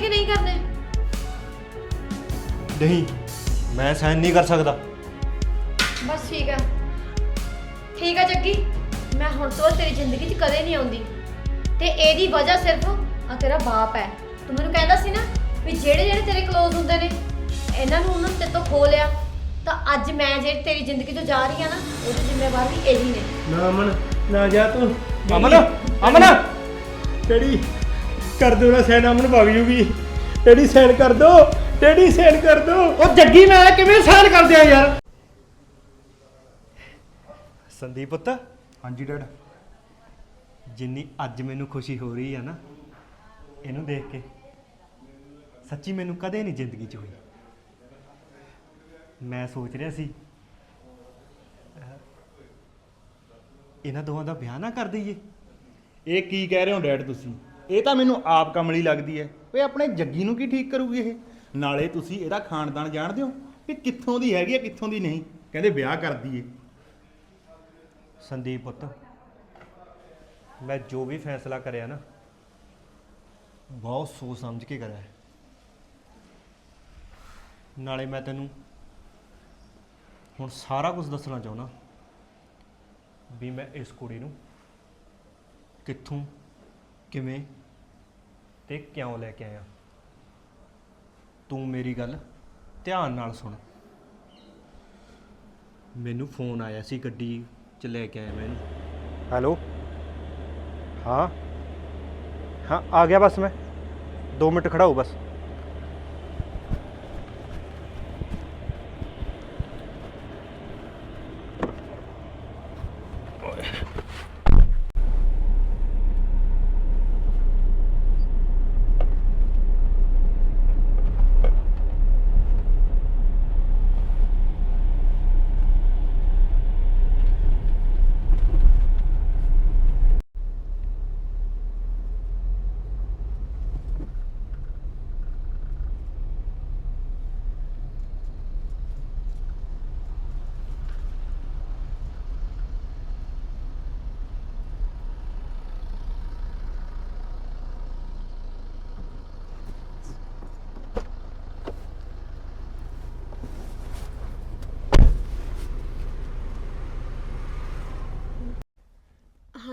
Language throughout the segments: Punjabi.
ਕਰਨੇ ਕਿ ਨਹੀਂ ਕਰਨੇ ਨਹੀਂ ਮੈਂ ਸਾਈਨ ਨਹੀਂ ਕਰ ਸਕਦਾ। ਬਸ ਠੀਕ ਆ। ਠੀਕ ਆ ਜੱਗੀ ਮੈਂ ਹੁਣ ਤੋਂ ਬਾਅਦ ਤੇਰੀ ਜ਼ਿੰਦਗੀ 'ਚ ਕਦੇ ਨਹੀਂ ਆਉਂਦੀ। ਤੇ ਇਹਦੀ ਵਜ੍ਹਾ ਸਿਰਫ ਆ ਤੇਰਾ ਬਾਪ ਹੈ। ਤੂੰ ਮੈਨੂੰ ਕਹਿੰਦਾ ਸੀ ਨਾ ਵੀ ਜਿਹੜੇ ਜਿਹੜੇ ਤੇਰੇ ਕਲੋਜ਼ ਹੁੰਦੇ ਨੇ ਇਹਨਾਂ ਨੂੰ ਉਹਨਾਂ ਤੇ ਤੋਂ ਖੋ ਲਿਆ। ਤਾਂ ਅੱਜ ਮੈਂ ਜਿਹੜੀ ਤੇਰੀ ਜ਼ਿੰਦਗੀ ਤੋਂ ਜਾ ਰਹੀ ਆ ਨਾ ਉਹਦੀ ਜ਼ਿੰਮੇਵਾਰ ਵੀ ਇਹੀ ਨੇ। ਨਾ ਅਮਨ ਨਾ ਜਾ ਤੂੰ। ਅਮਨ ਅਮਨ! ਡੈਡੀ ਕਰ ਦੋ ਨਾ ਸੈਨ ਅਮਨ ਵਗ ਜੂਗੀ। ਡੈਡੀ ਸੈਨ ਕਰ ਦੋ ਡੈਡੀ ਸੈਨ ਕਰ ਦੋ। ਉਹ ਜੱਗੀ ਮੈਂ ਕਿਵੇਂ ਸਾਈਨ ਕਰ ਦਿਆਂ ਯਾਰ? ਸੰਦੀਪ ਪੁੱਤ। ਹਾਂਜੀ ਡੈਡ। ਜਿੰਨੀ ਅੱਜ ਮੈਨੂੰ ਖੁਸ਼ੀ ਹੋ ਰਹੀ ਆ ਨਾ ਇਹਨੂੰ ਦੇਖ ਕੇ ਸੱਚੀ ਮੈਨੂੰ ਕਦੇ ਨਹੀਂ ਜ਼ਿੰਦਗੀ 'ਚ ਹੋਈ। ਮੈਂ ਸੋਚ ਰਿਹਾ ਸੀ ਇਹਨਾਂ ਦੋਵਾਂ ਦਾ ਵਿਆਹ ਨਾ ਕਰ ਦਈਏ। ਇਹ ਕੀ ਕਹਿ ਰਹੇ ਹੋ ਡੈਡ ਤੁਸੀਂ? ਇਹ ਤਾਂ ਮੈਨੂੰ ਆਪ ਕਮਲੀ ਲੱਗਦੀ ਹੈ। ਓਏ ਆਪਣੇ ਜੱਗੀ ਨੂੰ ਕੀ ਠੀਕ ਕਰੂਗੀ ਇਹ? ਨਾਲੇ ਤੁਸੀਂ ਇਹਦਾ ਖਾਨਦਾਨ ਜਾਣਦੇ ਹੋ ਕਿ ਕਿੱਥੋਂ ਦੀ ਹੈਗੀ ਹੈ ਕਿੱਥੋਂ ਦੀ ਨਹੀਂ? ਕਹਿੰਦੇ ਵਿਆਹ ਕਰਦੀ ਦਈਏ ਸੰਦੀਪ ਪੁੱਤ, ਮੈਂ ਜੋ ਵੀ ਫੈਸਲਾ ਕਰਿਆ ਨਾ, ਬਹੁਤ ਸੋਚ ਸਮਝ ਕੇ ਕਰਿਆ। ਹੈ। ਨਾਲੇ ਮੈਂ ਤੈਨੂੰ ਹੁਣ ਸਾਰਾ ਕੁਝ ਦੱਸਣਾ ਚਾਹੁੰਦਾ ਵੀ ਮੈਂ ਇਸ ਕੁੜੀ ਨੂੰ ਕਿੱਥੋਂ, ਕਿਵੇਂ ਤੇ ਕਿਉਂ ਲੈ ਕੇ ਆਇਆ? ਤੂੰ ਮੇਰੀ ਗੱਲ ਧਿਆਨ ਨਾਲ ਸੁਣ। ਮੈਨੂੰ ਫੋਨ ਆਇਆ ਸੀ ਗੱਡੀ ਚ ਲੈ ਕੇ ਆਇਆ ਮੈਨੂੰ ਹੈਲੋ? ਹਾਂ? ਹਾਂ, ਆ ਗਿਆ ਬਸ ਮੈਂ। 2 ਮਿੰਟ ਖੜਾ ਹੋ ਬਸ।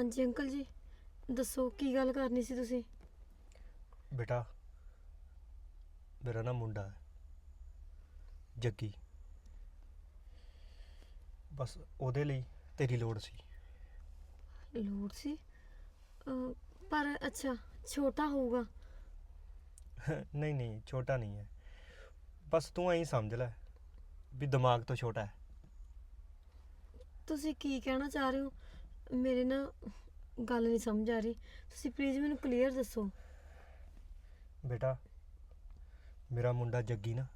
ਹਾਂਜੀ ਅੰਕਲ ਜੀ। ਦੱਸੋ ਕੀ ਗੱਲ ਕਰਨੀ ਸੀ ਤੁਸੀਂ? ਬੇਟਾ ਮੇਰਾ ਨਾ ਮੁੰਡਾ ਹੈ। ਜੱਗੀ। ਬਸ ਉਹਦੇ ਲਈ ਤੇਰੀ ਲੋੜ ਸੀ। ਲੋੜ ਸੀ? ਅਹ, ਪਰ ਅੱਛਾ ਛੋਟਾ ਹੋਊਗਾ। ਨਹੀਂ ਨਹੀਂ ਛੋਟਾ ਨਹੀਂ ਹੈ। ਬਸ ਤੂੰ ਐਂ ਸਮਝ ਲੈ ਵੀ ਦਿਮਾਗ ਤੋਂ ਛੋਟਾ ਹੈ। ਤੁਸੀਂ ਕੀ ਕਹਿਣਾ ਚਾਹ ਰਹੇ ਹੋ? ਮੇਰੇ ਨਾ ਗੱਲ ਨਹੀਂ ਸਮਝ ਆ ਰਹੀ। ਤੁਸੀਂ ਪਲੀਜ਼ ਮੈਨੂੰ ਕਲੀਅਰ ਦੱਸੋ। ਬੇਟਾ ਮੇਰਾ ਮੁੰਡਾ ਜੱਗੀ ਨਾ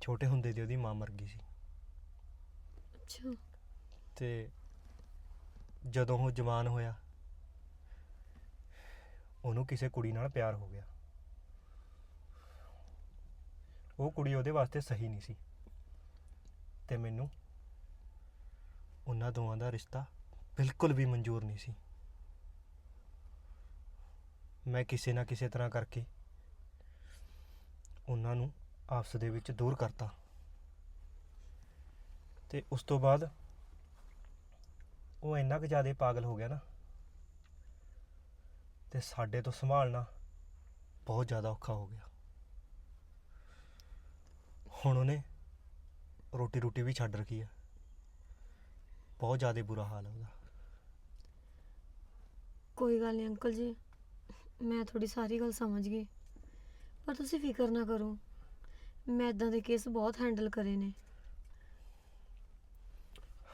ਛੋਟੇ ਹੁੰਦੇ ਦੀ ਉਹਦੀ ਮਾਂ ਮਰ ਗਈ ਸੀ। ਅੱਛਾ। ਤੇ ਜਦੋਂ ਉਹ ਜਵਾਨ ਹੋਇਆ ਉਹਨੂੰ ਕਿਸੇ ਕੁੜੀ ਨਾਲ ਪਿਆਰ ਹੋ ਗਿਆ। ਉਹ ਕੁੜੀ ਉਹਦੇ ਵਾਸਤੇ ਸਹੀ ਨਹੀਂ ਸੀ। ਤੇ ਮੈਨੂੰ ਉਹਨਾਂ ਦੋਵਾਂ ਦਾ ਰਿਸ਼ਤਾ ਬਿਲਕੁਲ ਵੀ ਮਨਜ਼ੂਰ ਨਹੀਂ ਸੀ। ਮੈਂ ਕਿਸੇ ਨਾ ਕਿਸੇ ਤਰ੍ਹਾਂ ਕਰਕੇ ਉਹਨਾਂ ਨੂੰ ਆਪਸ ਦੇ ਵਿੱਚ ਦੂਰ ਕਰਤਾ। ਤੇ ਉਸ ਤੋਂ ਬਾਅਦ ਉਹ ਇੰਨਾ ਕੁ ਜ਼ਿਆਦਾ ਪਾਗਲ ਹੋ ਗਿਆ ਨਾ ਤੇ ਸਾਡੇ ਤੋਂ ਸੰਭਾਲਣਾ ਬਹੁਤ ਜ਼ਿਆਦਾ ਔਖਾ ਹੋ ਗਿਆ। ਹੁਣ ਉਹਨੇ ਰੋਟੀ ਰੋਟੀ ਵੀ ਛੱਡ ਰੱਖੀ ਆ। ਬਹੁਤ ਜ਼ਿਆਦਾ ਬੁਰਾ ਹਾਲ ਹੈ ਉਹਦਾ। ਕੋਈ ਗੱਲ ਨਹੀਂ ਅੰਕਲ ਜੀ ਮੈਂ ਤੁਹਾਡੀ ਸਾਰੀ ਗੱਲ ਸਮਝ ਗਈ। ਪਰ ਤੁਸੀਂ ਫਿਕਰ ਨਾ ਕਰੋ ਮੈਂ ਇਦਾਂ ਦੇ ਕੇਸ ਬਹੁਤ ਹੈਂਡਲ ਕਰੇ ਨੇ।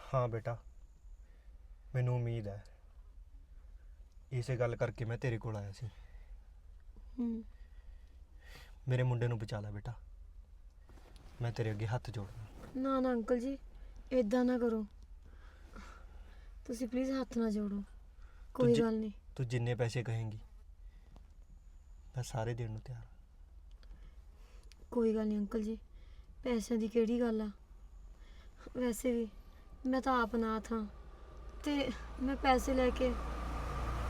ਹਾਂ ਬੇਟਾ ਮੈਨੂੰ ਉਮੀਦ ਹੈ ਇਸੇ ਗੱਲ ਕਰਕੇ ਮੈਂ ਤੇਰੇ ਕੋਲ ਆਇਆ ਸੀ। ਹੂੰ। ਮੇਰੇ ਮੁੰਡੇ ਨੂੰ ਬਚਾ ਲੈ ਬੇਟਾ। ਮੈਂ ਤੇਰੇ ਅੱਗੇ ਹੱਥ ਜੋੜਦਾ ਨਾ ਨਾ ਅੰਕਲ ਜੀ ਇਦਾਂ ਨਾ ਕਰੋ। ਤੁਸੀਂ ਪਲੀਜ਼ ਹੱਥ ਨਾ ਜੋੜੋ। ਕੋਈ ਜੀ- ਗੱਲ ਨਹੀਂ। ਤੂੰ ਜਿੰਨੇ ਪੈਸੇ ਕਹੇਂਗੀ ਮੈਂ ਸਾਰੇ ਦੇਣ ਨੂੰ ਤਿਆਰ ਹਾਂ। ਕੋਈ ਗੱਲ ਨਹੀਂ ਅੰਕਲ ਜੀ ਪੈਸਿਆਂ ਦੀ ਕਿਹੜੀ ਗੱਲ ਆ? ਵੈਸੇ ਵੀ ਮੈਂ ਤਾਂ ਆਪ ਨਾਥ ਹਾਂ ਤੇ ਮੈਂ ਪੈਸੇ ਲੈ ਕੇ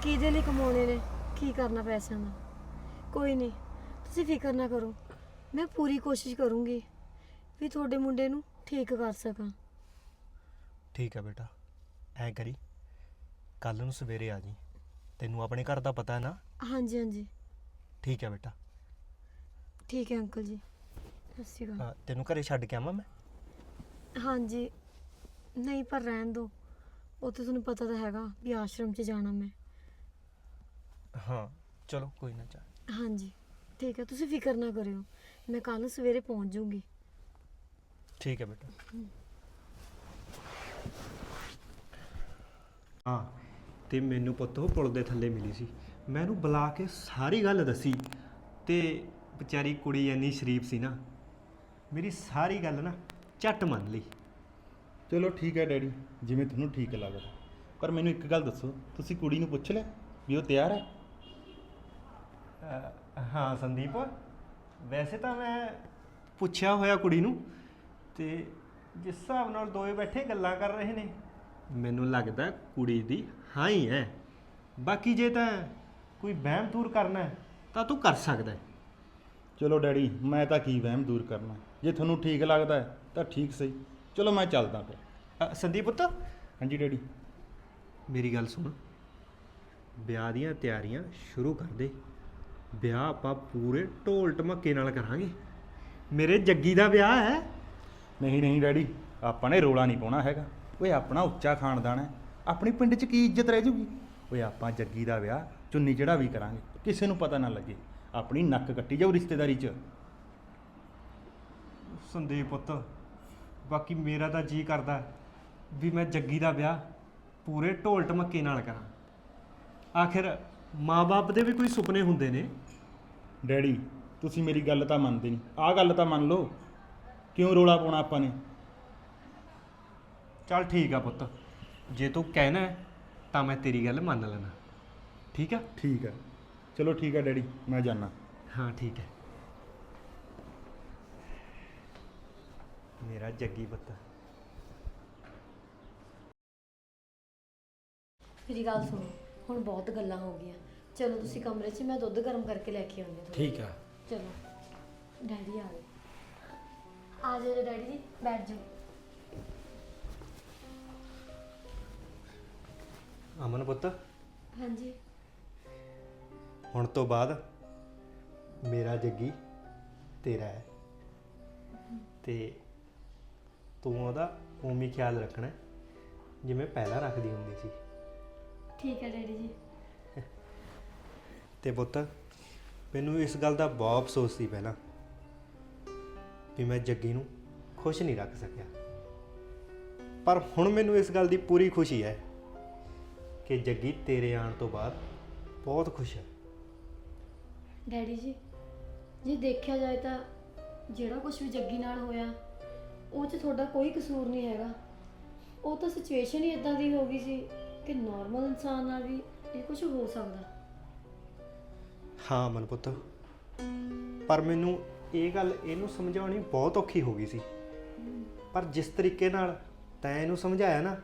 ਕਿਹਦੇ ਲਈ ਕਮਾਉਣੇ ਨੇ ਕੀ ਕਰਨਾ ਪੈਸਿਆਂ ਦਾ? ਕੋਈ ਨਹੀਂ ਤੁਸੀਂ ਫਿਕਰ ਨਾ ਕਰੋ ਮੈਂ ਪੂਰੀ ਕੋਸ਼ਿਸ਼ ਕਰੂੰਗੀ ਵੀ ਤੁਹਾਡੇ ਮੁੰਡੇ ਨੂੰ ਠੀਕ ਕਰ ਸਕਾਂ। ਠੀਕ ਹੈ ਬੇਟਾ। ਐ ਕਰੀ। ਕੱਲ ਨੂੰ ਸਵੇਰੇ ਆ ਜੀ। ਤੈਨੂੰ ਆਪਣੇ ਘਰ ਦਾ ਪਤਾ ਹੈ ਨਾ? ਹਾਂਜੀ ਹਾਂਜੀ। ਠੀਕ ਹੈ ਬੇਟਾ। ਠੀਕ ਹੈ ਅੰਕਲ ਜੀ। ਸਤਿ ਸ਼੍ਰੀ ਅਕਾਲ। ਹਾਂ, ਤੈਨੂੰ ਘਰੇ ਛੱਡ ਕੇ ਆਵਾਂ ਮੈਂ? ਹਾਂਜੀ। ਨਹੀਂ ਪਰ ਰਹਿਣ ਦੋ। ਉੱਥੇ ਤੁਹਾਨੂੰ ਪਤਾ ਤਾਂ ਹੈਗਾ ਵੀ ਆਸ਼ਰਮ 'ਚ ਜਾਣਾ ਮੈਂ। ਹਾਂ ਚਲੋ ਕੋਈ ਨਾ ਚਾ ਹਾਂਜੀ। ਠੀਕ ਹੈ ਤੁਸੀਂ ਫਿਕਰ ਨਾ ਕਰਿਓ। ਮੈਂ ਕੱਲ ਨੂੰ ਸਵੇਰੇ ਪਹੁੰਚ ਜਾਊਂਗੀ ਠੀਕ ਹੈ ਬੇਟਾ। ਹਾਂ ਤੇ ਮੈਨੂੰ ਪੁੱਤ ਉਹ ਪੁਲ ਦੇ ਥੱਲੇ ਮਿਲੀ ਸੀ। ਮੈਂ ਉਹਨੂੰ ਬੁਲਾ ਕੇ ਸਾਰੀ ਗੱਲ ਦੱਸੀ ਤੇ ਵਿਚਾਰੀ ਕੁੜੀ ਇੰਨੀ ਸ਼ਰੀਫ ਸੀ ਨਾ ਮੇਰੀ ਸਾਰੀ ਗੱਲ ਨਾ ਝੱਟ ਮੰਨ ਲਈ। ਚਲੋ ਠੀਕ ਹੈ ਡੈਡੀ ਜਿਵੇਂ ਤੁਹਾਨੂੰ ਠੀਕ ਲੱਗਦਾ। ਪਰ ਮੈਨੂੰ ਇੱਕ ਗੱਲ ਦੱਸੋ ਤੁਸੀਂ ਕੁੜੀ ਨੂੰ ਪੁੱਛ ਲਿਆ ਵੀ ਉਹ ਤਿਆਰ ਹੈ? ਹਾਂ ਸੰਦੀਪ ਵੈਸੇ ਤਾਂ ਮੈਂ ਪੁੱਛਿਆ ਹੋਇਆ ਕੁੜੀ ਨੂੰ ਤੇ ਜਿਸ ਹਿਸਾਬ ਨਾਲ ਦੋਏ ਬੈਠੇ ਗੱਲਾਂ ਕਰ ਰਹੇ ਨੇ ਮੈਨੂੰ ਲੱਗਦਾ ਕੁੜੀ ਦੀ ਹਾਂ ਹੀ ਹੈ। ਬਾਕੀ ਜੇ ਤਾਂ ਕੋਈ ਵਹਿਮ ਦੂਰ ਕਰਨਾ ਹੈ ਤਾਂ ਤੂੰ ਕਰ ਸਕਦਾ ਹੈ। ਚਲੋ ਡੈਡੀ ਮੈਂ ਤਾਂ ਕੀ ਵਹਿਮ ਦੂਰ ਕਰਨਾ ਜੇ ਤੁਹਾਨੂੰ ਠੀਕ ਲੱਗਦਾ ਹੈ, ਤਾਂ ਠੀਕ ਸਹੀ। ਚਲੋ ਮੈਂ ਚੱਲਦਾ ਫਿਰ। ਅ, ਸੰਦੀਪ ਪੁੱਤ? ਹਾਂਜੀ ਡੈਡੀ। ਮੇਰੀ ਗੱਲ ਸੁਣ। ਵਿਆਹ ਦੀਆਂ ਤਿਆਰੀਆਂ ਸ਼ੁਰੂ ਕਰ ਦੇ। ਵਿਆਹ ਆਪਾਂ ਪੂਰੇ ਢੋਲ ਢਮੱਕੇ ਨਾਲ ਕਰਾਂਗੇ। ਮੇਰੇ ਜੱਗੀ ਦਾ ਵਿਆਹ ਹੈ। ਨਹੀਂ ਨਹੀਂ ਡੈਡੀ ਆਪਾਂ ਨੇ ਰੋਲਾ ਨਹੀਂ ਪਾਉਣਾ ਹੈਗਾ। ਓਏ ਆਪਣਾ ਉੱਚਾ ਖਾਨਦਾਨ ਹੈ। ਆਪਣੀ ਪਿੰਡ 'ਚ ਕੀ ਇੱਜ਼ਤ ਰਹਿ ਜੂਗੀ? ਓਏ ਆਪਾਂ ਜੱਗੀ ਦਾ ਵਿਆਹ ਚੁੰਨੀ ਜਿਹੜਾ ਵੀ ਕਰਾਂਗੇ। ਕਿਸੇ ਨੂੰ ਪਤਾ ਨਾ ਲੱਗੇ। ਆਪਣੀ ਨੱਕ ਕੱਟੀ ਜਾਊ ਰਿਸ਼ਤੇਦਾਰੀ 'ਚ। ਸੰਦੀਪ ਪੁੱਤ ਬਾਕੀ ਮੇਰਾ ਤਾਂ ਜੀ ਕਰਦਾ ਵੀ ਮੈਂ ਜੱਗੀ ਦਾ ਵਿਆਹ ਪੂਰੇ ਢੋਲ ਢਮੱਕੇ ਨਾਲ ਕਰਾਂ। ਆਖਿਰ ਮਾਪੇ ਦੇ ਵੀ ਕੋਈ ਸੁਪਨੇ ਹੁੰਦੇ ਨੇ? ਡੈਡੀ ਤੁਸੀਂ ਮੇਰੀ ਗੱਲ ਤਾਂ ਮੰਨਦੇ ਨਹੀਂ। ਆਹ ਗੱਲ ਤਾਂ ਮੰਨ ਲਓ। ਕਿਉਂ ਰੋਲਾ ਪਾਉਣਾ ਆਪਾਂ ਨੇ? ਚੱਲ ਠੀਕ ਆ ਪੁੱਤ। ਜੇ ਤੂੰ ਕਹਿਣਾ ਹੈ, ਤਾਂ ਮੈਂ ਤੇਰੀ ਗੱਲ ਮੰਨ ਲੈਣਾ ਠੀਕ ਆ? ਠੀਕ ਹੈ ਚਲੋ ਠੀਕ ਹੈ ਡੈਡੀ ਮੈਂ ਜਾਣਾ ਹਾਂ ਠੀਕ ਹੈ। ਮੇਰਾ ਜੱਗੀ ਪੁੱਤ। ਮੇਰੀ ਗੱਲ ਸੁਣੋ ਹੁਣ ਬਹੁਤ ਗੱਲਾਂ ਹੋ ਗਈਆਂ। ਚਲੋ ਤੁਸੀਂ ਕਮਰੇ 'ਚ ਮੈਂ ਦੁੱਧ ਗਰਮ ਕਰਕੇ ਲੈ ਕੇ ਆਉਂਦੀ ਹਾਂ। ਠੀਕ ਆ। ਚਲੋ। ਡੈਡੀ ਆ ਗਏ। ਆ ਜਾਓ ਡੈਡੀ ਜੀ ਬੈਠ ਜਾਓ। ਅਮਨ ਪੁੱਤ? ਹਾਂਜੀ। ਹੁਣ ਤੋਂ ਬਾਅਦ ਮੇਰਾ ਜੱਗੀ ਤੇਰਾ ਹੈ। ਤੇ ਤੂੰ ਉਹਦਾ ਹੀ ਖਿਆਲ ਰੱਖਣਾ ਹੈ, ਜਿਵੇਂ ਪਹਿਲਾਂ ਰੱਖਦੀ ਹੁੰਦੀ ਸੀ। ਠੀਕ ਹੈ ਡੈਡੀ ਜੀ। ਤੇ ਪੁੱਤ ਮੈਨੂੰ ਇਸ ਗੱਲ ਦਾ ਬਹੁਤ ਅਫਸੋਸ ਸੀ ਪਹਿਲਾਂ ਵੀ ਮੈਂ ਜੱਗੀ ਨੂੰ ਖੁਸ਼ ਨਹੀਂ ਰੱਖ ਸਕਿਆ। ਪਰ ਹੁਣ ਮੈਨੂੰ ਇਸ ਗੱਲ ਦੀ ਪੂਰੀ ਖੁਸ਼ੀ ਹੈ। ਕਿ ਜੱਗੀ ਤੇਰੇ ਆਉਣ ਤੋਂ ਬਾਅਦ ਬਹੁਤ ਖੁਸ਼ ਹੈ। ਡੈਡੀ ਜੀ ਜੇ ਦੇਖਿਆ ਜਾਏ ਤਾਂ ਜਿਹੜਾ ਕੁਝ ਵੀ ਜੱਗੀ ਨਾਲ ਹੋਇਆ ਉਹ 'ਚ ਤੁਹਾਡਾ ਕੋਈ ਕਸੂਰ ਨਹੀਂ ਹੈਗਾ। ਉਹ ਤਾਂ ਸਿਚੁਏਸ਼ਨ ਹੀ ਇਦਾਂ ਦੀ ਹੋ ਗਈ ਸੀ ਕਿ ਨਾਰਮਲ ਇਨਸਾਨ ਨਾਲ ਵੀ ਇਹ ਕੁਝ ਹੋ ਸਕਦਾ। ਹਾਂ ਮਨ ਪੁੱਤ ਪਰ ਮੈਨੂੰ ਇਹ ਗੱਲ ਇਹਨੂੰ ਸਮਝਾਉਣੀ ਬਹੁਤ ਔਖੀ ਹੋ ਗਈ ਸੀ। ਪਰ ਜਿਸ ਤਰੀਕੇ ਨਾਲ ਤੈਂ ਇਹਨੂੰ ਸਮਝਾਇਆ ਨਾ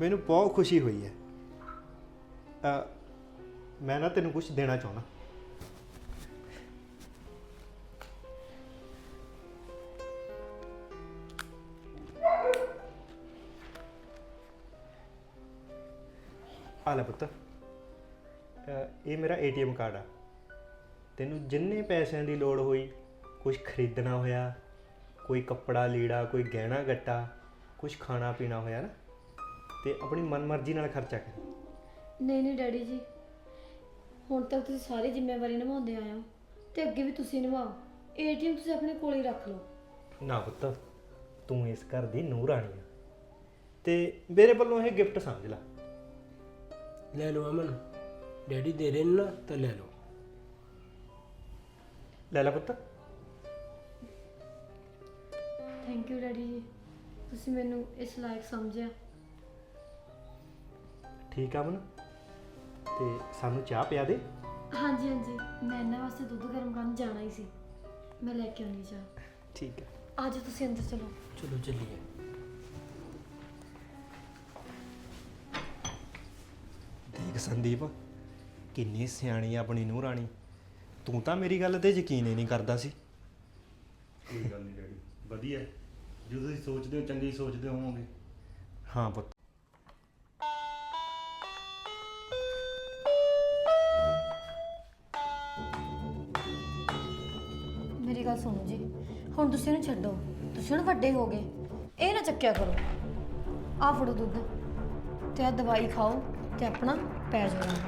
ਮੈਨੂੰ ਬਹੁਤ ਖੁਸ਼ੀ ਹੋਈ ਹੈ। ਅ, ਮੈਂ ਨਾ ਤੈਨੂੰ ਕੁਝ ਦੇਣਾ ਚਾਹੁੰਦਾ। ਆ ਲੈ ਪੁੱਤ। ਅ, ਇਹ ਮੇਰਾ ਏਟੀਐਮ ਕਾਰਡ ਆ। ਤੈਨੂੰ ਜਿੰਨੇ ਪੈਸਿਆਂ ਦੀ ਲੋੜ ਹੋਈ ਕੁਝ ਖਰੀਦਣਾ ਹੋਇਆ ਕੋਈ ਕੱਪੜਾ ਲੀੜਾ ਕੋਈ ਗਹਿਣਾ ਗੱਟਾ ਕੁਝ ਖਾਣਾ ਪੀਣਾ ਹੋਇਆ ਨਾ। ਤੇ ਆਪਣੀ ਮਨਮਰਜ਼ੀ ਨਾਲ ਖਰਚਾ ਕਰ। ਨਹੀਂ ਨਹੀਂ ਡੈਡੀ ਜੀ। ਹੁਣ ਤੱਕ ਤੁਸੀਂ ਸਾਰੀ ਜ਼ਿੰਮੇਵਾਰੀ ਨਿਭਾਉਂਦੇ ਆਏ ਹੋ ਤੇ ਅੱਗੇ ਵੀ ਤੁਸੀਂ ਨਿਭਾਓ। ਏਟੀਐਮ ਤੁਸੀਂ ਆਪਣੇ ਕੋਲ ਹੀ ਰੱਖ ਲਓ। ਨਾ ਪੁੱਤ ਤੂੰ ਇਸ ਘਰ ਦੀ ਨੂੰਹ ਰਾਣੀ ਆ। ਤੇ ਮੇਰੇ ਵੱਲੋਂ ਇਹ ਗਿਫਟ ਸਮਝ ਲੈ। ਲੈ ਲਓ ਅਮਨ ਡੈਡੀ ਦੇ ਰਹੇ ਨੇ ਨਾ ਤਾਂ ਲੈ ਲਓ। ਲੈ ਲੈ ਪੁੱਤ। ਥੈਂਕ ਯੂ ਡੈਡੀ ਜੀ। ਤੁਸੀਂ ਮੈਨੂੰ ਇਸ ਲਾਇਕ ਸਮਝਿਆ। ਠੀਕ ਆ ਮਨ ਤੇ ਸਾਨੂੰ ਚਾਹ ਪਿਆ ਦੇ। ਹਾਂਜੀ ਹਾਂਜੀ। ਮੈਂ ਇਹਨਾਂ ਵਾਸਤੇ ਦੁੱਧ ਗਰਮ ਕਰਨ ਜਾਣਾ ਹੀ ਸੀ। ਮੈਂ ਲੈ ਕੇ ਆਉਣੀ ਚਾਹ। ਠੀਕ ਹੈ ਅੱਜ ਤੁਸੀਂ ਅੰਦਰ ਚਲੋ। ਚਲੋ ਚੱਲੀਏ। ਦੇਖ ਸੰਦੀਪ ਕਿੰਨੀ ਸਿਆਣੀ ਆ ਆਪਣੀ ਨੂੰਹ ਰਾਣੀ। ਤੂੰ ਤਾਂ ਮੇਰੀ ਗੱਲ ਤੇ ਯਕੀਨ ਹੀ ਨਹੀਂ ਕਰਦਾ ਸੀ। ਕੋਈ ਗੱਲ ਨਹੀਂ ਡੈਡੀ। ਵਧੀਆ। ਜੋ ਤੁਸੀਂ ਸੋਚਦੇ ਹੋ ਚੰਗੀ ਸੋਚਦੇ ਹੋਵੋਗੇ। ਹਾਂ ਪੁੱਤ। ਸੁਣੋ ਜੀ। ਹੁਣ ਤੁਸੀਂ ਇਹਨੂੰ ਛੱਡੋ। ਤੁਸੀਂ ਹੁਣ ਵੱਡੇ ਹੋ ਗਏ। ਇਹ ਨਾ ਚੱਕਿਆ ਕਰੋ। ਆਹ ਫੜੋ ਦੁੱਧ। ਤੇ ਆ ਦਵਾਈ ਖਾਓ ਤੇ ਆਪਣਾ ਪੈ ਜਾਓ।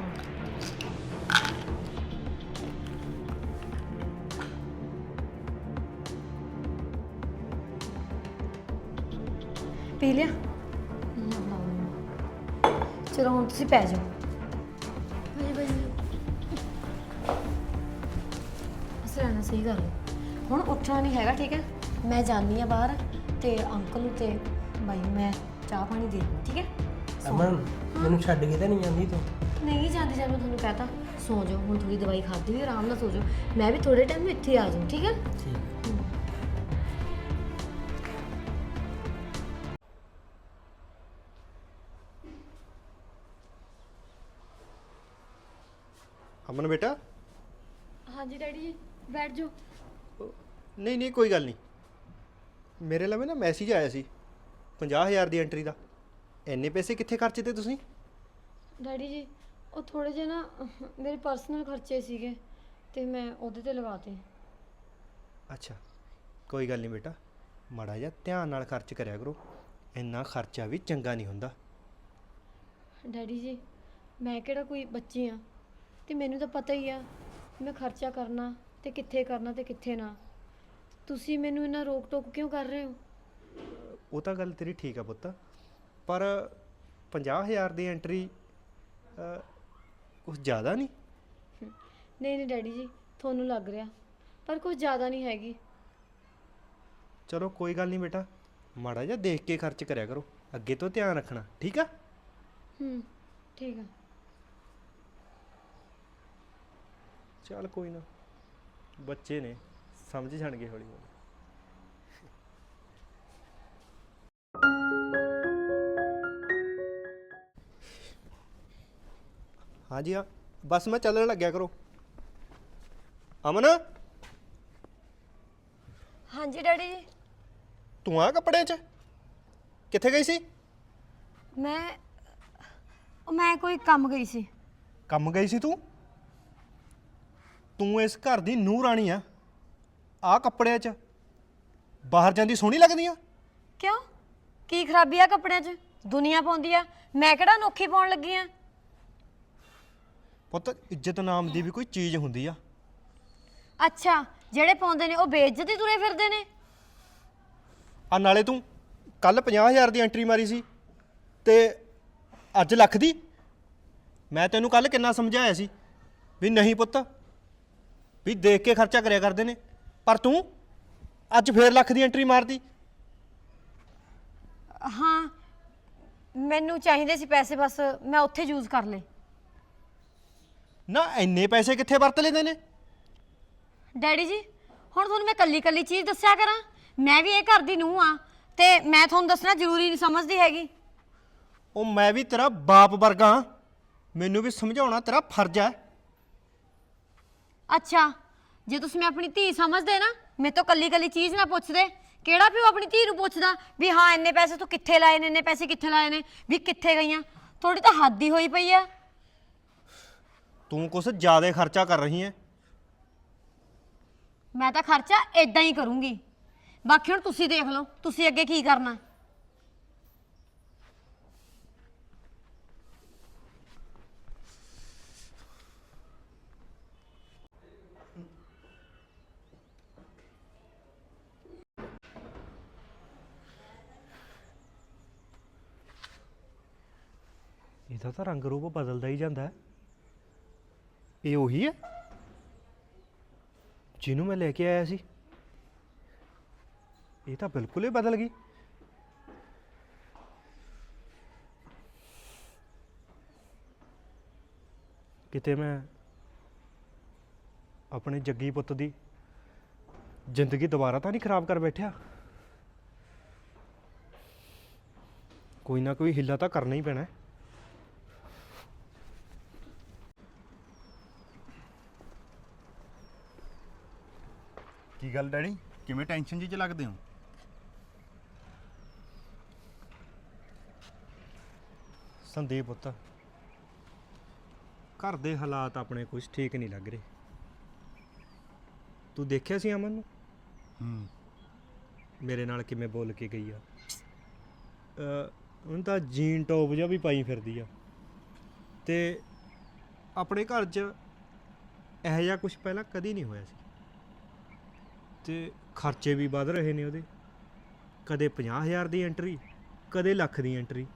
ਪੀ ਲਿਆ? ਚਲੋ ਹੁਣ ਤੁਸੀਂ ਪੈ ਜਾਓ। ਬਾਜੀ ਬਾਜੀ ਅਸਲ ਨਾਲ ਸਹੀ ਗੱਲ ਹੈ। ਹੁਣ ਉੱਠਣਾ ਨਹੀਂ ਹੈਗਾ ਠੀਕ ਹੈ? ਮੈਂ ਜਾਣੀ ਆ ਬਾਹਰ ਤੇ ਅੰਕਲ ਨੂੰ ਤੇ ਬਾਈ ਮੈਂ ਚਾਹ ਪਾਣੀ ਦੇ ਦੂੰ ਠੀਕ ਹੈ? ਸੌਂ ਅਮਨ ਮੈਨੂੰ ਛੱਡ ਕੇ ਤਾਂ ਨਹੀਂ ਜਾਂਦੀ ਤੂੰ? ਨਹੀਂ ਜਾਂਦੀ ਜਦ ਮੈਂ ਤੁਹਾਨੂੰ ਕਹਤਾ। ਸੌ ਜਾਓ ਹੁਣ ਥੋੜੀ ਦਵਾਈ ਖਾਦੀ ਹੋਈ ਆਰਾਮ ਨਾਲ ਸੌ ਜਾਓ। ਮੈਂ ਵੀ ਥੋੜੇ ਟਾਈਮ ਵਿੱਚ ਇੱਥੇ ਆ ਜਾਊਂ ਠੀਕ ਹੈ? ਠੀਕ। ਅਮਨ ਬੇਟਾ? ਹਾਂਜੀ ਡੈਡੀ ਜੀ ਬੈਠ ਜਾਓ। ਨਹੀਂ ਨਹੀਂ ਕੋਈ ਗੱਲ ਨਹੀਂ। ਮੇਰੇ ਲਵੇ ਨਾ ਮੈਸੇਜ ਆਇਆ ਸੀ 50000 ਦੀ ਐਂਟਰੀ ਦਾ। ਇੰਨੇ ਪੈਸੇ ਕਿੱਥੇ ਖਰਚੇ ਤੇ ਤੁਸੀਂ? ਡੈਡੀ ਜੀ ਉਹ ਥੋੜੇ ਜਿਹੇ ਨਾ ਮੇਰੇ ਪਰਸਨਲ ਖਰਚੇ ਸੀਗੇ ਤੇ ਮੈਂ ਉਹਦੇ ਤੇ ਲਗਾਤੇ। ਅੱਛਾ ਕੋਈ ਗੱਲ ਨਹੀਂ ਬੇਟਾ। ਮਾੜਾ ਜਿਹਾ ਧਿਆਨ ਨਾਲ ਖਰਚ ਕਰਿਆ ਕਰੋ। ਇੰਨਾ ਖਰਚਾ ਵੀ ਚੰਗਾ ਨਹੀਂ ਹੁੰਦਾ। ਡੈਡੀ ਜੀ ਮੈਂ ਕਿਹੜਾ ਕੋਈ ਬੱਚੀ ਆ? ਤੇ ਮੈਨੂੰ ਤਾਂ ਪਤਾ ਹੀ ਆ ਮੈਂ ਖਰਚਾ ਕਰਨਾ ਤੇ ਕਿੱਥੇ ਕਰਨਾ ਤੇ ਕਿੱਥੇ ਨਾ। ਤੁਸੀਂ ਮੈਨੂੰ ਇਹਨਾਂ ਰੋਕ ਟੋਕ ਕਿਉਂ ਕਰ ਰਹੇ ਹੋ? ਉਹ ਤਾਂ ਗੱਲ ਤੇਰੀ ਠੀਕ ਆ ਪੁੱਤ ਪਰ 50000 ਦੀ ਐਂਟਰੀ ਕੁਝ ਜ਼ਿਆਦਾ ਨਹੀਂ? ਨਹੀਂ ਨਹੀਂ ਡੈਡੀ ਜੀ ਤੁਹਾਨੂੰ ਲੱਗ ਰਿਹਾ ਪਰ ਕੁਝ ਜ਼ਿਆਦਾ ਨਹੀਂ ਹੈਗੀ। ਚਲੋ ਕੋਈ ਗੱਲ ਨਹੀਂ ਬੇਟਾ ਮਾੜਾ ਜਿਹਾ ਦੇਖ ਕੇ ਖਰਚ ਕਰਿਆ ਕਰੋ ਅੱਗੇ ਤੋਂ ਧਿਆਨ ਰੱਖਣਾ ਠੀਕ ਆ? ਹੂੰ ਠੀਕ ਆ। ਚੱਲ ਕੋਈ ਨਾ। ਬੱਚੇ ਨੇ ਸਮਝ ਜਾਣਗੇ ਹੌਲੀ ਹੌਲੀ। ਹਾਂਜੀ ਹਾਂ। ਬਸ ਮੈਂ ਚੱਲਣ ਲੱਗਿਆ ਕਰੋ। ਅਮਨ? ਹਾਂਜੀ ਡੈਡੀ ਜੀ। ਤੂੰ ਆ ਕੱਪੜਿਆਂ 'ਚ? ਕਿੱਥੇ ਗਈ ਸੀ? ਮੈਂ ਉਹ ਮੈਂ ਕੋਈ ਕੰਮ ਗਈ ਸੀ। ਕੰਮ ਗਈ ਸੀ ਤੂੰ? ਤੂੰ ਇਸ ਘਰ ਦੀ ਨੂੰਹ ਰਾਣੀ ਆ। ਆ ਕੱਪੜਿਆਂ 'ਚ। ਬਾਹਰ ਜਾਂਦੀ ਸੋਹਣੀ ਲੱਗਦੀ ਆ। ਕਿਉਂ? ਕੀ ਖਰਾਬੀ ਆ ਕੱਪੜਿਆਂ 'ਚ? ਦੁਨੀਆ ਪਾਉਂਦੀ ਆ। ਮੈਂ ਕਿਹੜਾ ਅਨੋਖੀ ਪਾਉਣ ਲੱਗੀ ਆ? ਪੁੱਤ ਇੱਜ਼ਤ ਨਾਮ ਦੀ ਵੀ ਕੋਈ ਚੀਜ਼ ਹੁੰਦੀ ਆ। ਅੱਛਾ ਜਿਹੜੇ ਪਾਉਂਦੇ ਨੇ ਉਹ ਬੇਇੱਜ਼ਤੀ ਤੁਰੇ ਫਿਰਦੇ ਨੇ? ਆ ਨਾਲੇ ਤੂੰ ਕੱਲ 50000 ਦੀ ਐਂਟਰੀ ਮਾਰੀ ਸੀ ਤੇ ਅੱਜ ਲੱਖ ਦੀ? ਮੈਂ ਤੈਨੂੰ ਕੱਲ ਕਿੰਨਾ ਸਮਝਾਇਆ ਸੀ ਵੀ ਨਹੀਂ ਪੁੱਤ ਵੀ ਦੇਖ ਕੇ ਖਰਚਾ ਕਰਿਆ ਕਰਦੇ ਨੇ। ਪਰ ਤੂੰ ਅੱਜ ਫੇਰ ਲੱਖ ਦੀ ਐਂਟਰੀ ਮਾਰਦੀ ਹਾਂ ਮੈਨੂੰ ਚਾਹੀਦੇ ਸੀ ਪੈਸੇ ਬਸ ਮੈਂ ਉੱਥੇ ਯੂਜ਼ ਕਰ ਲਏ। ਨਾ ਇੰਨੇ ਪੈਸੇ ਕਿੱਥੇ ਵਰਤ ਲੈਂਦੇ ਨੇ ਡੈਡੀ ਜੀ ਹੁਣ ਤੁਹਾਨੂੰ ਮੈਂ ਕੱਲੀ ਕੱਲੀ ਚੀਜ਼ ਦੱਸਿਆ ਕਰਾਂ। ਮੈਂ ਵੀ ਇਹ ਘਰ ਦੀ ਨੂੰਹ ਆ ਤੇ ਮੈਂ ਤੁਹਾਨੂੰ ਦੱਸਣਾ ਜ਼ਰੂਰੀ ਨਹੀਂ ਸਮਝਦੀ ਹੈਗੀ। ਉਹ ਮੈਂ ਵੀ ਤੇਰਾ ਬਾਪ ਵਰਗਾ ਹਾਂ। ਮੈਨੂੰ ਵੀ ਸਮਝਾਉਣਾ ਤੇਰਾ ਫਰਜ਼ ਹੈ। ਅੱਛਾ ਜੇ ਤੁਸੀਂ ਮੈਂ ਆਪਣੀ ਧੀ ਸਮਝਦੇ ਨਾ ਮੇਰੇ ਤੋਂ ਕੱਲੀ ਕੱਲੀ ਚੀਜ਼ ਨਾ ਪੁੱਛਦੇ ਕਿਹੜਾ ਪਿਓ ਆਪਣੀ ਧੀ ਨੂੰ ਪੁੱਛਦਾ ਵੀ ਹਾਂ ਇੰਨੇ ਪੈਸੇ ਤੂੰ ਕਿੱਥੇ ਲਾਏ ਨੇ ਇੰਨੇ ਪੈਸੇ ਕਿੱਥੇ ਲਾਏ ਨੇ ਵੀ ਕਿੱਥੇ ਗਈਆਂ? ਥੋੜੀ ਤਾਂ ਹੱਦ ਹੀ ਹੋਈ ਪਈ ਆ। ਤੂੰ ਕੁਛ ਜ਼ਿਆਦਾ ਖਰਚਾ ਕਰ ਰਹੀ ਹੈ ਮੈਂ ਤਾਂ ਖਰਚਾ ਇਦਾਂ ਹੀ ਕਰੂੰਗੀ। ਬਾਕੀ ਹੁਣ ਤੁਸੀਂ ਦੇਖ ਲਓ ਤੁਸੀਂ ਅੱਗੇ ਕੀ ਕਰਨਾ। ਇਹਦਾ ਤਾਂ ਰੰਗ ਰੂਪ ਬਦਲਦਾ ਹੀ ਜਾਂਦਾ ਹੈ। ਇਹ ਉਹੀ ਹੈ? ਜਿਹਨੂੰ ਮੈਂ ਲੈ ਕੇ ਆਇਆ ਸੀ। ਇਹ ਤਾਂ ਬਿਲਕੁਲ ਹੀ ਬਦਲ ਗਈ। ਕਿਤੇ ਮੈਂ ਆਪਣੇ ਜੱਗੀ ਪੁੱਤ ਦੀ ਜ਼ਿੰਦਗੀ ਦੁਬਾਰਾ ਤਾਂ ਨਹੀਂ ਖਰਾਬ ਕਰ ਬੈਠਿਆ। ਕੋਈ ਨਾ ਕੋਈ ਹਿੱਲਾ ਤਾਂ ਕਰਨਾ ਹੀ ਪੈਣਾ ਹੈ। ਕੀ ਗੱਲ ਡੈਡੀ? ਕਿਵੇਂ ਟੈਨਸ਼ਨ ਜੀ ਚ ਲੱਗਦੇ ਹੋ? ਸੰਦੀਪ ਪੁੱਤ ਘਰ ਦੇ ਹਾਲਾਤ ਆਪਣੇ ਕੁਝ ਠੀਕ ਨਹੀਂ ਲੱਗ ਰਹੇ। ਤੂੰ ਦੇਖਿਆ ਸੀ ਅਮਨ ਨੂੰ? ਹੂੰ। ਮੇਰੇ ਨਾਲ ਕਿਵੇਂ ਬੋਲ ਕੇ ਗਈ ਆ? ਅ ਉਹਨੂੰ ਤਾਂ ਜੀਨ ਟੌਪ ਜਿਹਾ ਵੀ ਪਾਈ ਫਿਰਦੀ ਆ। ਤੇ ਆਪਣੇ ਘਰ 'ਚ ਇਹੋ ਜਿਹਾ ਕੁਝ ਪਹਿਲਾਂ ਕਦੀ ਨਹੀਂ ਹੋਇਆ ਸੀ। ਤੇ ਖਰਚੇ ਵੀ ਵੱਧ ਰਹੇ ਨੇ ਉਹਦੇ। ਕਦੇ 50000 ਦੀ ਐਂਟਰੀ ਕਦੇ ਲੱਖ ਦੀ ਐਂਟਰੀ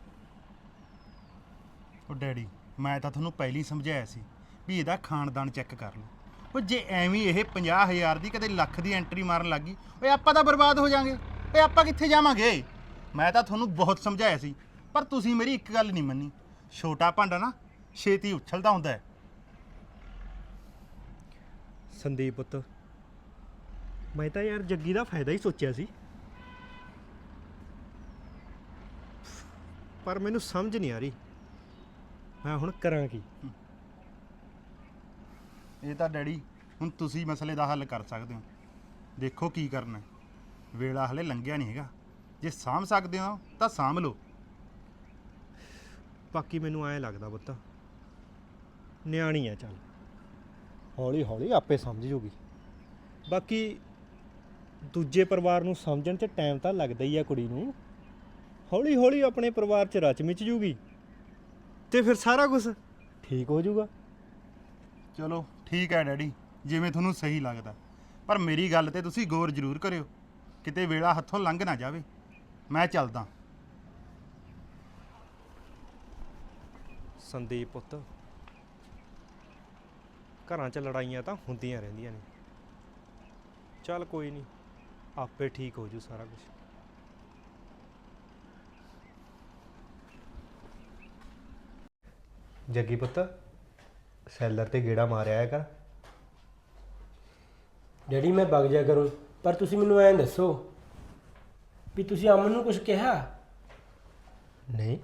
ਉਹ ਡੈਡੀ ਮੈਂ ਤਾਂ ਤੁਹਾਨੂੰ ਪਹਿਲਾਂ ਸਮਝਾਇਆ ਸੀ ਵੀ ਇਹਦਾ ਖਾਨਦਾਨ ਚੈੱਕ ਕਰ ਲਓ। ਉਹ ਜੇ ਐਵੇਂ ਇਹ 50000 ਦੀ ਕਦੇ ਲੱਖ ਦੀ ਐਂਟਰੀ ਮਾਰਨ ਲੱਗੀ ਓਏ ਆਪਾਂ ਤਾਂ ਬਰਬਾਦ ਹੋ ਜਾਾਂਗੇ। ਓਏ ਆਪਾਂ ਕਿੱਥੇ ਜਾਵਾਂਗੇ? ਮੈਂ ਤਾਂ ਤੁਹਾਨੂੰ ਬਹੁਤ ਸਮਝਾਇਆ ਸੀ ਪਰ ਤੁਸੀਂ ਮੇਰੀ ਇੱਕ ਗੱਲ ਨਹੀਂ ਮੰਨੀ। ਛੋਟਾ ਭਾਂਡਾ ਨਾ ਛੇਤੀ ਉਛਲਦਾ ਹੁੰਦਾ ਹੈ। ਸੰਦੀਪ ਪੁੱਤ ਮੈਂ ਤਾਂ ਯਾਰ ਜੱਗੀ ਦਾ ਫਾਇਦਾ ਹੀ ਸੋਚਿਆ ਸੀ। ਪਰ ਮੈਨੂੰ ਸਮਝ ਨਹੀਂ ਆ ਰਹੀ। ਮੈਂ ਹੁਣ ਕਰਾਂ ਕੀ? ਇਹ ਤਾਂ ਡੈਡੀ ਹੁਣ ਤੁਸੀਂ ਮਸਲੇ ਦਾ ਹੱਲ ਕਰ ਸਕਦੇ ਹੋ। ਦੇਖੋ ਕੀ ਕਰਨਾ। ਹੈ। ਵੇਲਾ ਹਲੇ ਲੰਘਿਆ ਨਹੀਂ ਹੈਗਾ। ਜੇ ਸਾਂਭ ਸਕਦੇ ਹੋ ਤਾਂ ਸਾਂਭ ਲਓ। ਬਾਕੀ ਮੈਨੂੰ ਐਂ ਲੱਗਦਾ ਪੁੱਤ। ਨਿਆਣੀ ਆ ਚੱਲ। ਹੌਲੀ ਹੌਲੀ ਆਪੇ ਸਮਝ ਜੂਗੀ। ਬਾਕੀ ਦੂਜੇ ਪਰਿਵਾਰ ਨੂੰ ਸਮਝਣ 'ਚ ਟਾਈਮ ਤਾਂ ਲੱਗਦਾ ਹੀ ਆ ਕੁੜੀ ਨੂੰ। ਹੌਲੀ ਹੌਲੀ ਆਪਣੇ ਪਰਿਵਾਰ 'ਚ ਰਚ ਮਿਚ ਜੂਗੀ। ਤੇ ਫਿਰ ਸਾਰਾ ਕੁਝ ਠੀਕ ਹੋ ਜਾਊਗਾ ਚਲੋ ਠੀਕ ਹੈ ਡੈਡੀ ਜਿਵੇਂ ਤੁਹਾਨੂੰ ਸਹੀ ਲੱਗਦਾ। ਪਰ ਮੇਰੀ ਗੱਲ ਤੇ ਤੁਸੀਂ ਗੌਰ ਜ਼ਰੂਰ ਕਰਿਓ। ਕਿਤੇ ਵੇਲਾ ਹੱਥੋਂ ਲੰਘ ਨਾ ਜਾਵੇ। ਮੈਂ ਚੱਲਦਾ। ਸੰਦੀਪ ਪੁੱਤ ਘਰਾਂ 'ਚ ਲੜਾਈਆਂ ਤਾਂ ਹੁੰਦੀਆਂ ਰਹਿੰਦੀਆਂ ਨੇ। ਚੱਲ ਕੋਈ ਨਹੀਂ ਆਪੇ ਠੀਕ ਹੋ ਜੂ ਸਾਰਾ ਕੁਝ ਜੱਗੀ ਪੁੱਤ ਸੈਲਰ ਤੇ ਗੇੜਾ ਮਾਰਿਆ ਕਰ। ਡੈਡੀ ਮੈਂ ਵਗ ਜਾ ਕਰੂੰ ਪਰ ਤੁਸੀਂ ਮੈਨੂੰ ਐਂ ਦੱਸੋ ਵੀ ਤੁਸੀਂ ਅਮਨ ਨੂੰ ਕੁਝ ਕਿਹਾ? ਨਹੀਂ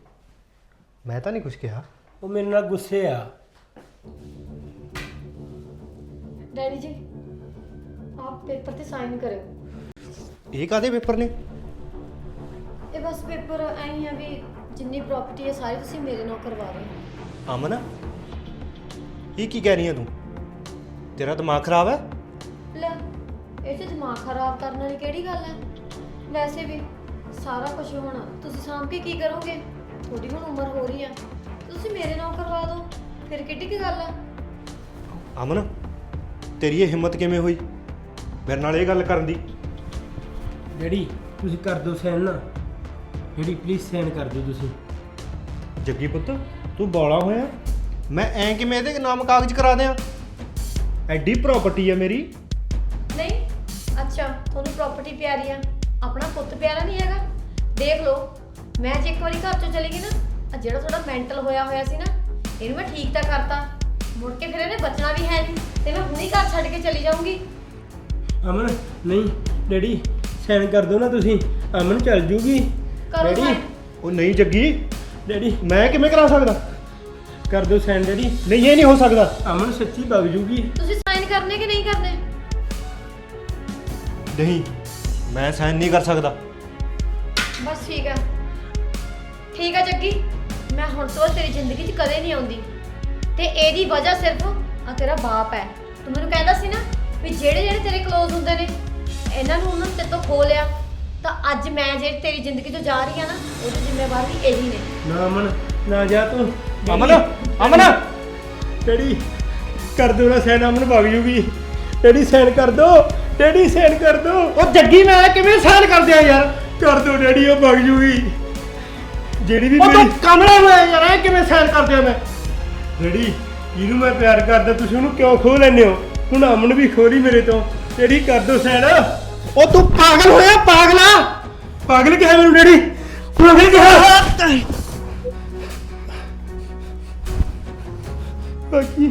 ਮੈਂ ਤਾਂ ਨਹੀਂ ਕੁਝ ਕਿਹਾ। ਉਹ ਮੇਰੇ ਨਾਲ ਗੁੱਸੇ ਆ। ਡੈਡੀ ਜੀ ਆਪ ਪੇਪਰ ਤੇ ਸਾਈਨ ਕਰਿਓ। ਇਹ ਕਾਦੇ ਪੇਪਰ ਨੇ? ਇਹ ਬਸ ਪੇਪਰ ਐਂ ਆ ਵੀ ਜਿੰਨੀ ਪ੍ਰਾਪਰਟੀ ਹੈ ਸਾਰੀ ਤੁਸੀਂ ਮੇਰੇ ਨਾਲ ਕਰਵਾ ਰਹੇ ਹੋ ਅਮਨ ਇਹ ਕੀ ਕਹਿ ਰਹੀ ਹੈ ਤੂੰ? ਤੇਰਾ ਦਿਮਾਗ ਖਰਾਬ ਹੈ? ਲੈ ਇਹ 'ਚ ਦਿਮਾਗ ਖਰਾਬ ਕਰਨ ਵਾਲੀ ਕਿਹੜੀ ਗੱਲ ਹੈ? ਵੈਸੇ ਵੀ ਸਾਰਾ ਕੁਝ ਹੁਣ ਤੁਸੀਂ ਸਾਂਭ ਕੇ ਕੀ ਕਰੋਗੇ? ਤੁਹਾਡੀ ਹੁਣ ਉਮਰ ਹੋ ਰਹੀ ਆ। ਤੁਸੀਂ ਮੇਰੇ ਨਾਲ ਕਰਵਾ ਦਿਓ ਫਿਰ ਕਿੱਡੀ ਕੀ ਗੱਲ ਆ? ਅਮਨ ਤੇਰੀ ਇਹ ਹਿੰਮਤ ਕਿਵੇਂ ਹੋਈ? ਮੇਰੇ ਨਾਲ ਇਹ ਗੱਲ ਕਰਨ ਦੀ। ਡੈਡੀ ਤੁਸੀਂ ਕਰ ਦਿਓ ਸਾਈਨ ਨਾ। ਡੈਡੀ ਪਲੀਜ਼ ਸਾਈਨ ਕਰ ਦਿਓ ਤੁਸੀਂ। ਜੱਗੀ ਪੁੱਤ ਤੂੰ ਬੋਲਾ ਹੋਇਆ? ਮੈਂ ਐਂ ਕਿਵੇਂ ਇਹਦੇ ਨਾਮ ਕਾਗਜ਼ ਕਰਾ ਦਿਆਂ? ਐਡੀ ਪ੍ਰਾਪਰਟੀ ਹੈ ਮੇਰੀ। ਨਹੀਂ ਅੱਛਾ ਤੁਹਾਨੂੰ ਪ੍ਰਾਪਰਟੀ ਪਿਆਰੀ ਆ। ਆਪਣਾ ਪੁੱਤ ਪਿਆਰਾ ਨਹੀਂ ਹੈਗਾ। ਦੇਖ ਲਓ ਮੈਂ ਜੇ ਇੱਕ ਵਾਰੀ ਘਰ ਚੋਂ ਚਲੀ ਗਈ ਨਾ ਆ ਜਿਹੜਾ ਤੁਹਾਡਾ ਮੈਂਟਲ ਹੋਇਆ ਹੋਇਆ ਸੀ ਨਾ ਇਹਨੂੰ ਮੈਂ ਠੀਕ ਤਾਂ ਕਰਤਾ। ਮੁੜ ਕੇ ਫਿਰ ਇਹਨੇ ਬਚਣਾ ਵੀ ਹੈ ਨਹੀਂ ਤੇ ਮੈਂ ਹੁਣੇ ਘਰ ਛੱਡ ਕੇ ਚਲੀ ਜਾਊਂਗੀ। ਅਮਨ ਨਹੀਂ ਡੈਡੀ ਸਾਈਨ ਕਰ ਦਿਓ ਨਾ ਤੁਸੀਂ। ਅਮਨ ਚੱਲ ਜੂਗੀ। ਕਰੋ ਡੈਡੀ sign। ਉਹ ਨਹੀਂ ਜੱਗੀ। ਡੈਡੀ ਮੈਂ ਕਿਵੇਂ ਕਰਾ ਸਕਦਾ? ਕਰ ਦਿਓ ਸਾਈਨ ਡੈਡੀ ਨਹੀਂ ਇਹ ਨਹੀਂ ਹੋ ਸਕਦਾ। ਅਮਨ ਸੱਚੀ ਵਗ ਜੂਗੀ। ਤੁਸੀਂ ਸਾਈਨ ਕਰਨੇ ਕਿ ਨਹੀਂ ਕਰਨੇ? ਨਹੀਂ ਮੈਂ ਸਾਈਨ ਨਹੀਂ ਕਰ ਸਕਦਾ। ਬਸ ਠੀਕ ਆ। ਠੀਕ ਆ ਜੱਗੀ। ਮੈਂ ਹੁਣ ਤੋਂ ਬਾਅਦ ਤੇਰੀ ਜ਼ਿੰਦਗੀ 'ਚ ਕਦੇ ਨਹੀਂ ਆਉਂਦੀ। ਤੇ ਇਹਦੀ ਵਜ੍ਹਾ ਸਿਰਫ ਆ ਤੇਰਾ ਬਾਪ ਹੈ। ਤੂੰ ਮੈਨੂੰ ਕਹਿੰਦਾ ਸੀ ਨਾ ਵੀ ਜਿਹੜੇ ਜਿਹੜੇ ਤੇਰੇ ਕਲੋਜ਼ ਹੁੰਦੇ ਨੇ ਇਹਨਾਂ ਨੂੰ ਉਹਨਾਂ ਤੇ ਤੋਂ ਖੋ ਲਿਆ। ਤਾਂ ਅੱਜ ਮੈਂ ਜਿਹੜੀ ਤੇਰੀ ਜ਼ਿੰਦਗੀ 'ਚੋਂ ਜਾ ਰਹੀ ਆ ਨਾ ਉਹਦੀ ਜ਼ਿੰਮੇਵਾਰ ਵੀ ਇਹੀ ਨੇ। ਨਾ ਅਮਨ ਨਾ ਜਾ ਤੂੰ। ਅਮਨ ਅਮਨ! ਡੈਡੀ ਕਰ ਦਿਓ ਨਾ ਸਾਈਨ ਅਮਨ ਵਗ ਜੂਗੀ। ਡੈਡੀ ਸਾਈਨ ਕਰ ਦਿਓ ਡੈਡੀ ਸਾਈਨ ਕਰ ਦਿਓ ਉਹ ਜੱਗੀ ਮੈਂ ਕਿਵੇਂ ਸਾਈਨ ਕਰ ਦਿਆਂ ਯਾਰ? ਕਰ ਦਿਓ ਡੈਡੀ ਉਹ ਵਗ ਜੂਗੀ। ਜਿਹੜੀ ਵੀ ਉਹ ਮੇਰੀ ਤੂੰ ਕਮਲਾ ਹੋਇਆ ਯਾਰ ਇਹ ਕਿਵੇਂ ਸਾਈਨ ਕਰ ਦਿਆਂ ਮੈਂ? ਡੈਡੀ ਜਿਹਨੂੰ ਮੈਂ ਪਿਆਰ ਕਰਦਾ ਤੁਸੀਂ ਉਹਨੂੰ ਕਿਉਂ ਖੋ ਲੈਂਦੇ ਹੋ? ਹੁਣ ਅਮਨ ਵੀ ਖੋਲੀ ਮੇਰੇ ਤੋਂ। ਡੈਡੀ ਕਰ ਦਿਓ ਸਾਈਨ ਉਹ ਤੂੰ ਪਾਗਲ ਹੋਇਆ ਪਾਗਲਾ। ਪਾਗਲ ਕਿਹਾ ਮੈਨੂੰ ਡੈਡੀ? ਪਾਗਲ ਕਿਹਾ? ਬਾਕੀ